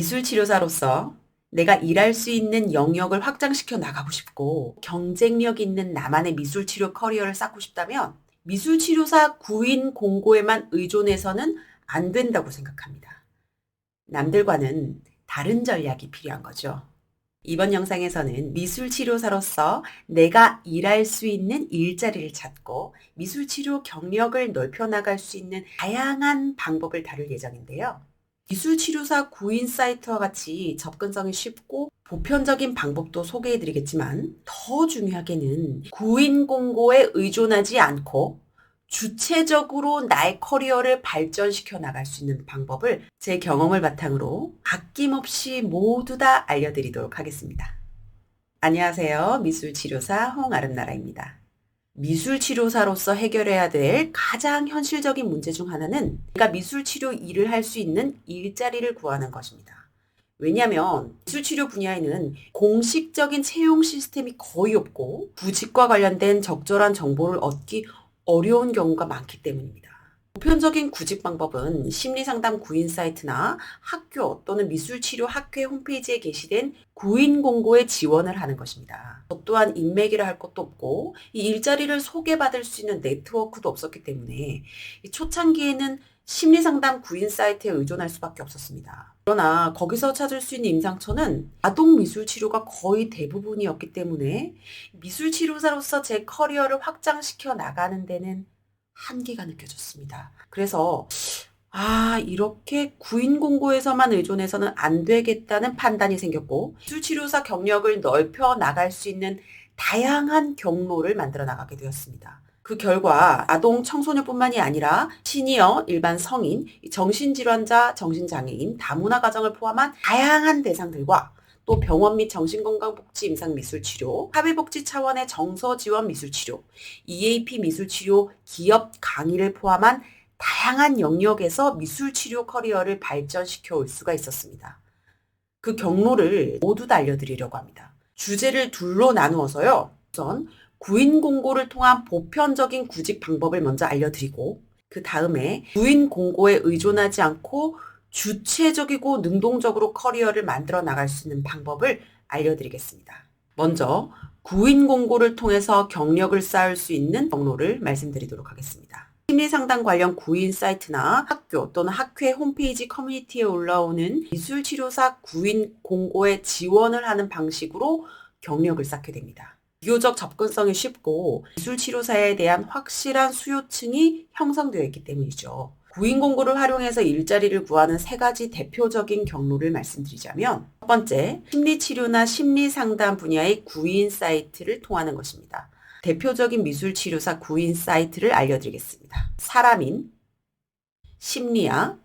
미술치료사로서 내가 일할 수 있는 영역을 확장시켜 나가고 싶고 경쟁력 있는 나만의 미술치료 커리어를 쌓고 싶다면 미술치료사 구인 공고에만 의존해서는 안 된다고 생각합니다. 남들과는 다른 전략이 필요한 거죠. 이번 영상에서는 미술치료사로서 내가 일할 수 있는 일자리를 찾고 미술치료 경력을 넓혀나갈 수 있는 다양한 방법을 다룰 예정인데요. 미술치료사 구인 사이트와 같이 접근성이 쉽고 보편적인 방법도 소개해드리겠지만 더 중요하게는 구인 공고에 의존하지 않고 주체적으로 나의 커리어를 발전시켜 나갈 수 있는 방법을 제 경험을 바탕으로 아낌없이 모두 다 알려드리도록 하겠습니다. 안녕하세요. 미술치료사 홍아름나라입니다. 미술치료사로서 해결해야 될 가장 현실적인 문제 중 하나는 내가 미술치료 일을 할 수 있는 일자리를 구하는 것입니다. 왜냐하면 미술치료 분야에는 공식적인 채용 시스템이 거의 없고 구직과 관련된 적절한 정보를 얻기 어려운 경우가 많기 때문입니다. 보편적인 구직 방법은 심리상담 구인 사이트나 학교 또는 미술치료 학회 홈페이지에 게시된 구인 공고에 지원을 하는 것입니다. 저 또한 인맥이라 할 것도 없고 이 일자리를 소개받을 수 있는 네트워크도 없었기 때문에 초창기에는 심리상담 구인 사이트에 의존할 수밖에 없었습니다. 그러나 거기서 찾을 수 있는 임상처는 아동 미술 치료가 거의 대부분이었기 때문에 미술 치료사로서 제 커리어를 확장시켜 나가는 데는 한계가 느껴졌습니다. 그래서 아, 이렇게 구인 공고에서만 의존해서는 안 되겠다는 판단이 생겼고 미술치료사 경력을 넓혀 나갈 수 있는 다양한 경로를 만들어 나가게 되었습니다. 그 결과 아동 청소년뿐만이 아니라 시니어, 일반 성인, 정신질환자, 정신장애인, 다문화 가정을 포함한 다양한 대상들과 또 병원 및 정신건강복지 임상미술치료, 사회복지 차원의 정서지원 미술치료, EAP 미술치료 기업 강의를 포함한 다양한 영역에서 미술치료 커리어를 발전시켜 올 수가 있었습니다. 그 경로를 모두 다 알려드리려고 합니다. 주제를 둘로 나누어서요. 우선 구인 공고를 통한 보편적인 구직 방법을 먼저 알려드리고 그 다음에 구인 공고에 의존하지 않고 주체적이고 능동적으로 커리어를 만들어 나갈 수 있는 방법을 알려드리겠습니다. 먼저 구인 공고를 통해서 경력을 쌓을 수 있는 경로를 말씀드리도록 하겠습니다. 심리상담 관련 구인 사이트나 학교 또는 학회 홈페이지 커뮤니티에 올라오는 미술치료사 구인 공고에 지원을 하는 방식으로 경력을 쌓게 됩니다. 비교적 접근성이 쉽고 미술치료사에 대한 확실한 수요층이 형성되어 있기 때문이죠. 구인 공고를 활용해서 일자리를 구하는 세 가지 대표적인 경로를 말씀드리자면 첫 번째, 심리치료나 심리상담 분야의 구인 사이트를 통하는 것입니다. 대표적인 미술치료사 구인 사이트를 알려드리겠습니다. 사람인, 심리야,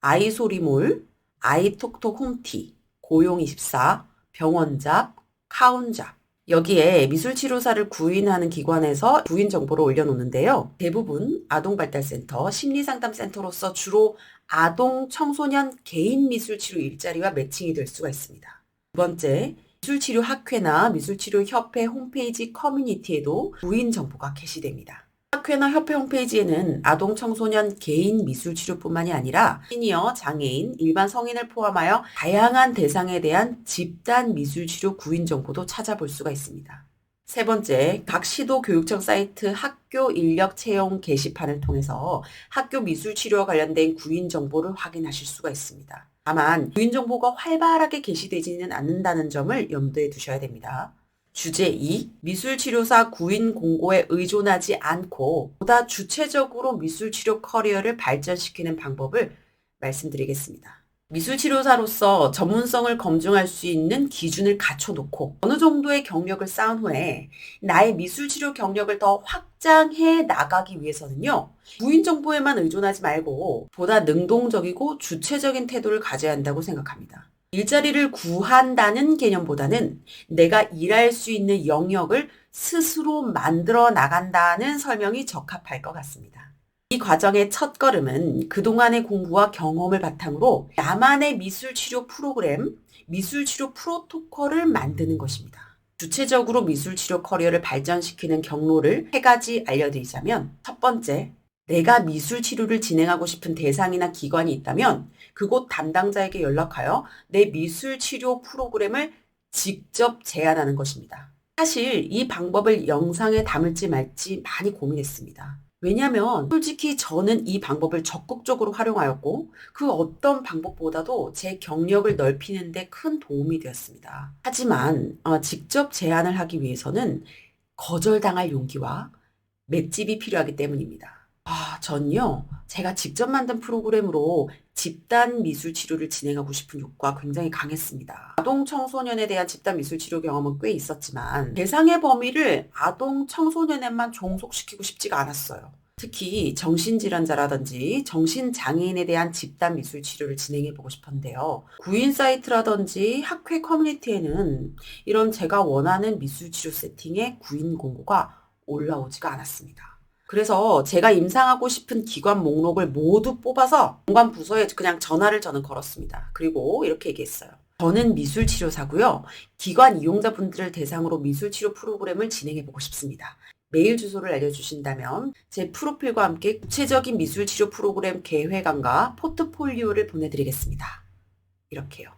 아이소리몰, 아이톡톡 홈티, 고용24, 병원잡, 카운잡, 여기에 미술치료사를 구인하는 기관에서 구인 정보를 올려놓는데요. 대부분 아동발달센터, 심리상담센터로서 주로 아동, 청소년 개인 미술치료 일자리와 매칭이 될 수가 있습니다. 두 번째, 미술치료 학회나 미술치료 협회 홈페이지 커뮤니티에도 구인 정보가 게시됩니다. 학회나 협회 홈페이지에는 아동 청소년 개인 미술 치료뿐만이 아니라 시니어, 장애인, 일반 성인을 포함하여 다양한 대상에 대한 집단 미술 치료 구인 정보도 찾아볼 수가 있습니다. 세 번째, 각 시도 교육청 사이트 학교 인력 채용 게시판을 통해서 학교 미술 치료와 관련된 구인 정보를 확인하실 수가 있습니다. 다만 구인 정보가 활발하게 게시되지는 않는다는 점을 염두에 두셔야 됩니다. 주제 2. 미술치료사 구인 공고에 의존하지 않고 보다 주체적으로 미술치료 커리어를 발전시키는 방법을 말씀드리겠습니다. 미술치료사로서 전문성을 검증할 수 있는 기준을 갖춰놓고 어느 정도의 경력을 쌓은 후에 나의 미술치료 경력을 더 확장해 나가기 위해서는요. 구인 정보에만 의존하지 말고 보다 능동적이고 주체적인 태도를 가져야 한다고 생각합니다. 일자리를 구한다는 개념보다는 내가 일할 수 있는 영역을 스스로 만들어 나간다는 설명이 적합할 것 같습니다. 이 과정의 첫 걸음은 그동안의 공부와 경험을 바탕으로 나만의 미술치료 프로그램, 미술치료 프로토콜을 만드는 것입니다. 주체적으로 미술치료 커리어를 발전시키는 경로를 세 가지 알려드리자면 첫 번째, 내가 미술 치료를 진행하고 싶은 대상이나 기관이 있다면 그곳 담당자에게 연락하여 내 미술 치료 프로그램을 직접 제안하는 것입니다. 사실 이 방법을 영상에 담을지 말지 많이 고민했습니다. 왜냐하면 솔직히 저는 이 방법을 적극적으로 활용하였고 그 어떤 방법보다도 제 경력을 넓히는 데 큰 도움이 되었습니다. 하지만 어, 직접 제안을 하기 위해서는 거절당할 용기와 맷집이 필요하기 때문입니다. 아, 전요, 제가 직접 만든 프로그램으로 집단 미술 치료를 진행하고 싶은 욕구가 굉장히 강했습니다. 아동 청소년에 대한 집단 미술 치료 경험은 꽤 있었지만 대상의 범위를 아동 청소년에만 종속시키고 싶지가 않았어요. 특히 정신질환자라든지 정신장애인에 대한 집단 미술 치료를 진행해 보고 싶었는데요. 구인 사이트라든지 학회 커뮤니티에는 이런 제가 원하는 미술 치료 세팅의 구인 공고가 올라오지가 않았습니다. 그래서 제가 임상하고 싶은 기관 목록을 모두 뽑아서 공관 부서에 그냥 전화를 저는 걸었습니다. 그리고 이렇게 얘기했어요. 저는 미술 치료사고요. 기관 이용자분들을 대상으로 미술 치료 프로그램을 진행해 보고 싶습니다. 메일 주소를 알려주신다면 제 프로필과 함께 구체적인 미술 치료 프로그램 계획안과 포트폴리오를 보내드리겠습니다. 이렇게요.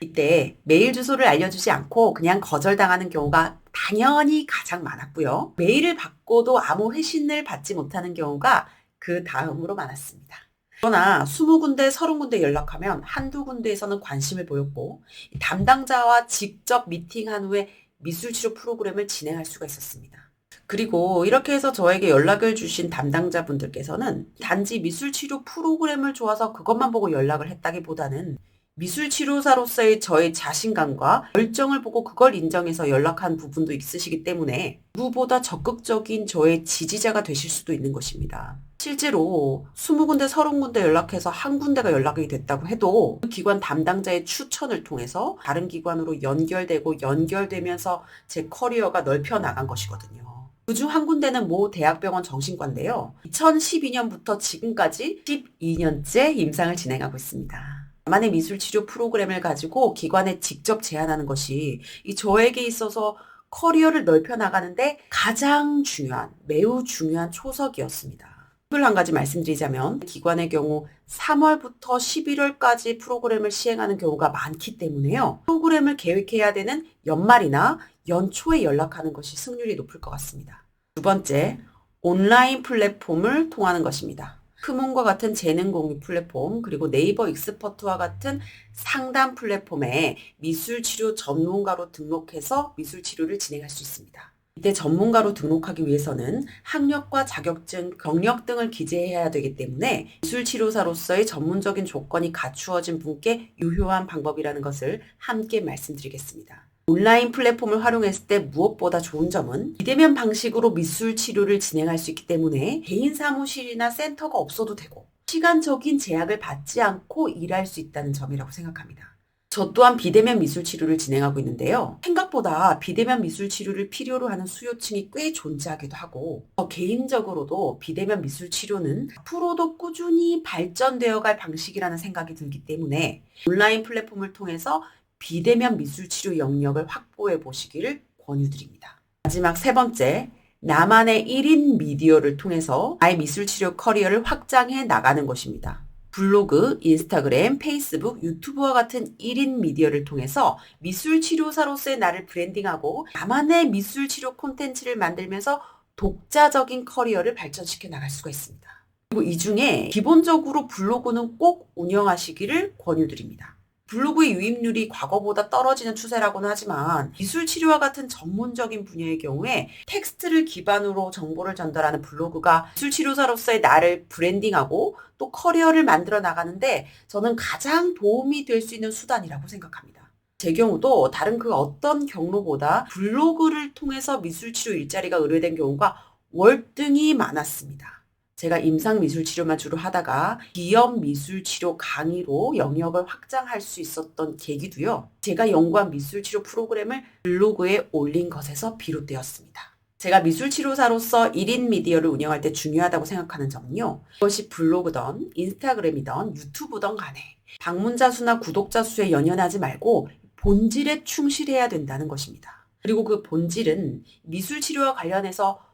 이때 메일 주소를 알려주지 않고 그냥 거절당하는 경우가 당연히 가장 많았고요. 메일을 받고도 아무 회신을 받지 못하는 경우가 그 다음으로 많았습니다. 그러나 20군데, 30군데 연락하면 한두 군데에서는 관심을 보였고 담당자와 직접 미팅한 후에 미술치료 프로그램을 진행할 수가 있었습니다. 그리고 이렇게 해서 저에게 연락을 주신 담당자분들께서는 단지 미술치료 프로그램을 좋아서 그것만 보고 연락을 했다기보다는 미술 치료사로서의 저의 자신감과 열정을 보고 그걸 인정해서 연락한 부분도 있으시기 때문에 누구보다 적극적인 저의 지지자가 되실 수도 있는 것입니다. 실제로 20군데, 30군데 연락해서 한 군데가 연락이 됐다고 해도 그 기관 담당자의 추천을 통해서 다른 기관으로 연결되고 연결되면서 제 커리어가 넓혀 나간 것이거든요. 그중 한 군데는 모 대학병원 정신과인데요. 2012년부터 지금까지 12년째 임상을 진행하고 있습니다. 나만의 미술 치료 프로그램을 가지고 기관에 직접 제안하는 것이 이 저에게 있어서 커리어를 넓혀 나가는데 가장 중요한, 매우 중요한 초석이었습니다. 한 가지 말씀드리자면 기관의 경우 3월부터 11월까지 프로그램을 시행하는 경우가 많기 때문에요. 프로그램을 계획해야 되는 연말이나 연초에 연락하는 것이 승률이 높을 것 같습니다. 두 번째, 온라인 플랫폼을 통하는 것입니다. 크몬과 같은 재능 공유 플랫폼, 그리고 네이버 익스퍼트와 같은 상담 플랫폼에 미술 치료 전문가로 등록해서 미술 치료를 진행할 수 있습니다. 이때 전문가로 등록하기 위해서는 학력과 자격증, 경력 등을 기재해야 되기 때문에 미술 치료사로서의 전문적인 조건이 갖추어진 분께 유효한 방법이라는 것을 함께 말씀드리겠습니다. 온라인 플랫폼을 활용했을 때 무엇보다 좋은 점은 비대면 방식으로 미술 치료를 진행할 수 있기 때문에 개인 사무실이나 센터가 없어도 되고 시간적인 제약을 받지 않고 일할 수 있다는 점이라고 생각합니다. 저 또한 비대면 미술 치료를 진행하고 있는데요. 생각보다 비대면 미술 치료를 필요로 하는 수요층이 꽤 존재하기도 하고, 저 개인적으로도 비대면 미술 치료는 앞으로도 꾸준히 발전되어 갈 방식이라는 생각이 들기 때문에 온라인 플랫폼을 통해서 비대면 미술 치료 영역을 확보해 보시기를 권유드립니다. 마지막 세 번째, 나만의 1인 미디어를 통해서 나의 미술 치료 커리어를 확장해 나가는 것입니다. 블로그, 인스타그램, 페이스북, 유튜브와 같은 1인 미디어를 통해서 미술 치료사로서의 나를 브랜딩하고 나만의 미술 치료 콘텐츠를 만들면서 독자적인 커리어를 발전시켜 나갈 수가 있습니다. 그리고 이 중에 기본적으로 블로그는 꼭 운영하시기를 권유드립니다. 블로그의 유입률이 과거보다 떨어지는 추세라고는 하지만 미술 치료와 같은 전문적인 분야의 경우에 텍스트를 기반으로 정보를 전달하는 블로그가 미술 치료사로서의 나를 브랜딩하고 또 커리어를 만들어 나가는데 저는 가장 도움이 될 수 있는 수단이라고 생각합니다. 제 경우도 다른 그 어떤 경로보다 블로그를 통해서 미술 치료 일자리가 의뢰된 경우가 월등히 많았습니다. 제가 임상 미술 치료만 주로 하다가 기업 미술 치료 강의로 영역을 확장할 수 있었던 계기도요. 제가 연구한 미술 치료 프로그램을 블로그에 올린 것에서 비롯되었습니다. 제가 미술 치료사로서 1인 미디어를 운영할 때 중요하다고 생각하는 점은요. 그것이 블로그든 인스타그램이든 유튜브든 간에 방문자 수나 구독자 수에 연연하지 말고 본질에 충실해야 된다는 것입니다. 그리고 그 본질은 미술 치료와 관련해서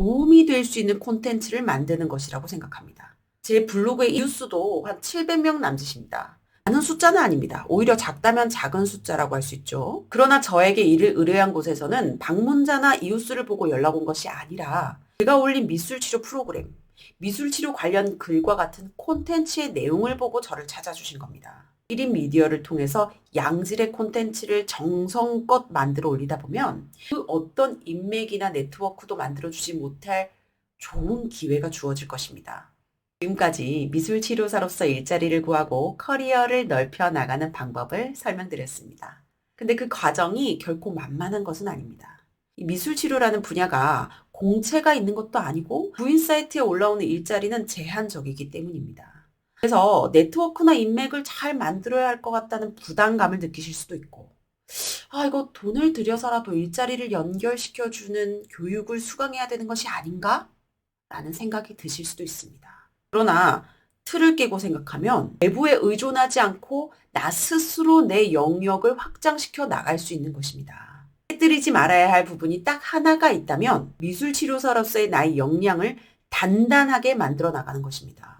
도움이 될 수 있는 콘텐츠를 만드는 것이라고 생각합니다. 제 블로그의 이웃수도 한 700명 남짓입니다. 많은 숫자는 아닙니다. 오히려 작다면 작은 숫자라고 할 수 있죠. 그러나 저에게 이를 의뢰한 곳에서는 방문자나 이웃수를 보고 연락 온 것이 아니라 제가 올린 미술치료 프로그램, 미술치료 관련 글과 같은 콘텐츠의 내용을 보고 저를 찾아주신 겁니다. 1인 미디어를 통해서 양질의 콘텐츠를 정성껏 만들어 올리다 보면 그 어떤 인맥이나 네트워크도 만들어주지 못할 좋은 기회가 주어질 것입니다. 지금까지 미술치료사로서 일자리를 구하고 커리어를 넓혀 나가는 방법을 설명드렸습니다. 근데 그 과정이 결코 만만한 것은 아닙니다. 이 미술치료라는 분야가 공채가 있는 것도 아니고 구인 사이트에 올라오는 일자리는 제한적이기 때문입니다. 그래서 네트워크나 인맥을 잘 만들어야 할 것 같다는 부담감을 느끼실 수도 있고, 아, 이거 돈을 들여서라도 일자리를 연결시켜주는 교육을 수강해야 되는 것이 아닌가? 라는 생각이 드실 수도 있습니다. 그러나 틀을 깨고 생각하면 외부에 의존하지 않고 나 스스로 내 영역을 확장시켜 나갈 수 있는 것입니다. 해드리지 말아야 할 부분이 딱 하나가 있다면 미술치료사로서의 나의 역량을 단단하게 만들어 나가는 것입니다.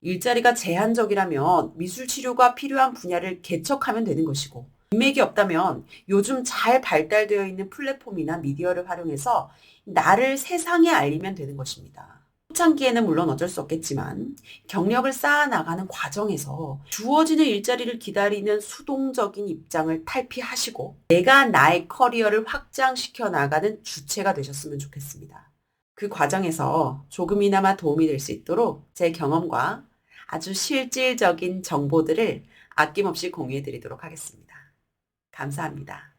일자리가 제한적이라면 미술치료가 필요한 분야를 개척하면 되는 것이고 인맥이 없다면 요즘 잘 발달되어 있는 플랫폼이나 미디어를 활용해서 나를 세상에 알리면 되는 것입니다. 초창기에는 물론 어쩔 수 없겠지만 경력을 쌓아 나가는 과정에서 주어지는 일자리를 기다리는 수동적인 입장을 탈피하시고 내가 나의 커리어를 확장시켜 나가는 주체가 되셨으면 좋겠습니다. 그 과정에서 조금이나마 도움이 될 수 있도록 제 경험과 아주 실질적인 정보들을 아낌없이 공유해 드리도록 하겠습니다. 감사합니다.